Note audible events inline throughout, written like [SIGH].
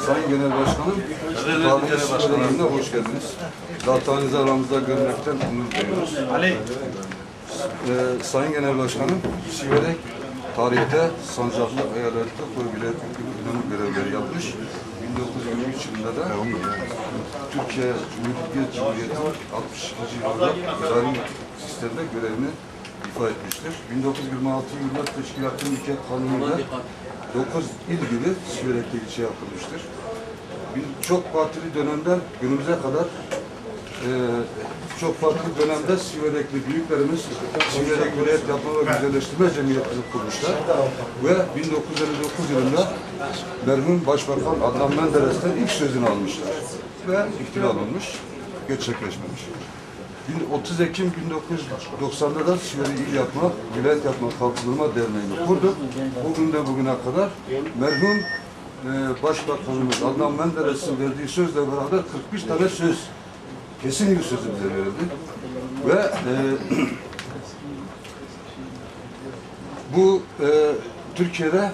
Sayın Genel Başkanım, tarihi Siverek'ine hoş geldiniz. Zaten aramızda görmekten onur duyuyoruz. Ee, Sayın Genel Başkanım, Siverek tarihte sancaklı eyalette bölgeler önemli görevleri yapmış. 1923 yılında da Türkiye Cumhuriyeti Cumhuriyeti 62. yılında idari sistemde görevini ifa etmiştir. 1926 yılında Teşkilat-ı Mülkiyet Kanunu'nda 9 il gibi Siverek'te ilçe yapılmıştır. Bir çok partili dönemden günümüze kadar eee, çok farklı dönemde Siverekli büyüklerimiz Siverek Vilayet Yapma ve Güzelleştirme Cemiyeti'ni kurmuşlar. Ve 1959 yılında merhum Başbakan Adnan Menderes'ten ilk sözünü almışlar. Ve ihtilal olmuş, gerçekleşmemiş. 30 Ekim 1990'da da Siverek'i il yapma, vilayet yapma kalkınma derneğini kurduk. Bugün de bugüne kadar merhum e, Başbakanımız Adnan Menderes'in verdiği sözle beraber 41 tane söz kesin bir sözü bize verildi. Ve e, [CLEARS THROAT] bu e, Türkiye'de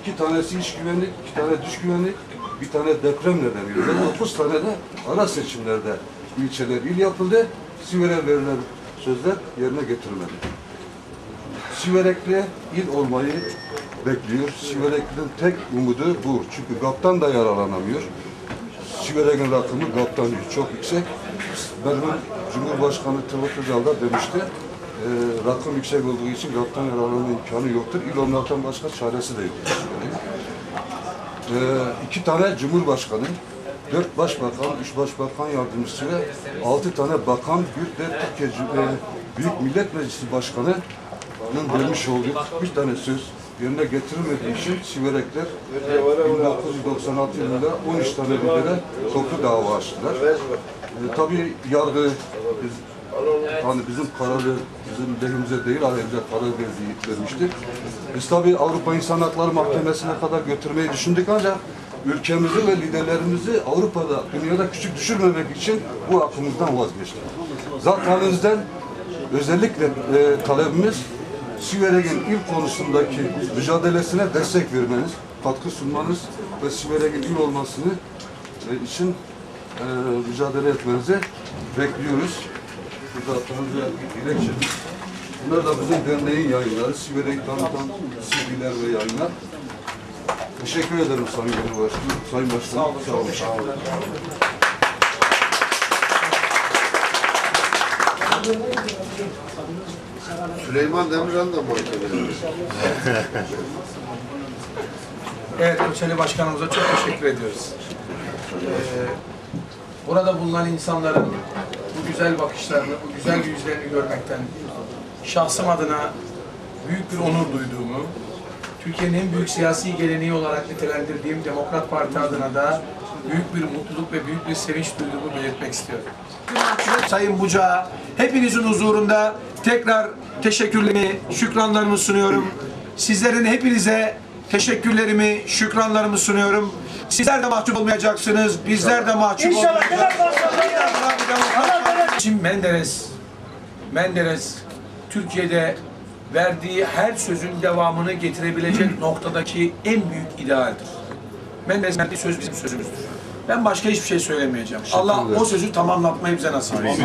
iki tanesi iç güvenlik, iki tane dış güvenlik, bir tane deprem nedeniyle ve dokuz tane de ara seçimlerde ilçeler il yapıldı. Siver'e verilen sözler yerine getirilmedi. Siverekli il olmayı bekliyor. Siverekli'nin tek umudu bu. Çünkü GAP'tan da yararlanamıyor. Siverek'in rakımı GAP'tan çok yüksek. Merhum Cumhurbaşkanı Turgut Özal da demişti. E, rakım yüksek olduğu için GAP'tan yararlanma imkanı yoktur. İl olmaktan başka çaresi de yok. E, iki tane Cumhurbaşkanı, dört başbakan, üç başbakan yardımcısı ve altı tane bakan, bir de Türkiye e, Büyük Millet Meclisi Başkanı'nın vermiş olduğu bir tane söz yerine getirilmediği için Siverekler 1996 yılında 13 tane lidere toplu dava açtılar. E, tabii yargı biz, hani bizim kararı bizim lehimize değil aleyhimize karar verdiği vermiştir. Biz tabii Avrupa İnsan Hakları Mahkemesi'ne kadar götürmeyi düşündük ancak ülkemizi ve liderlerimizi Avrupa'da, dünyada küçük düşürmemek için bu hakkımızdan vazgeçtik. Zaten bizden özellikle e, talebimiz Siverek'in il konusundaki mücadelesine destek vermeniz, katkı sunmanız ve Siverek'in il olmasını e, için e, mücadele etmenizi bekliyoruz. Burada tanıdığı dilekçe. Bunlar da bizim derneğin yayınları. Siverek tanıtan CD'ler ve yayınlar. Teşekkür ederim Sayın Cumhurbaşkanım. Sayın Başkanım. Sağ olun. Süleyman Demirel de Evet, Ölçeli Başkanımıza çok teşekkür ediyoruz. Ee, burada bulunan insanların bu güzel bakışlarını, bu güzel yüzlerini görmekten şahsım adına büyük bir onur duyduğumu, Türkiye'nin en büyük siyasi geleneği olarak nitelendirdiğim Demokrat Parti adına da büyük bir mutluluk ve büyük bir sevinç duyduğumu belirtmek istiyorum. Sayın Bucağı, hepinizin huzurunda tekrar teşekkürlerimi, şükranlarımı sunuyorum. Sizlerin hepinize teşekkürlerimi, şükranlarımı sunuyorum. Sizler de mahcup olmayacaksınız, bizler de mahcup olmayacağız. Şimdi Menderes, Menderes Türkiye'de verdiği her sözün devamını getirebilecek [CLEARS THROAT] noktadaki en büyük idealdir. Menderes verdiği söz bizim sözümüzdür. Ben başka hiçbir şey söylemeyeceğim. Allah o sözü tamamlatmayı bize nasip etsin.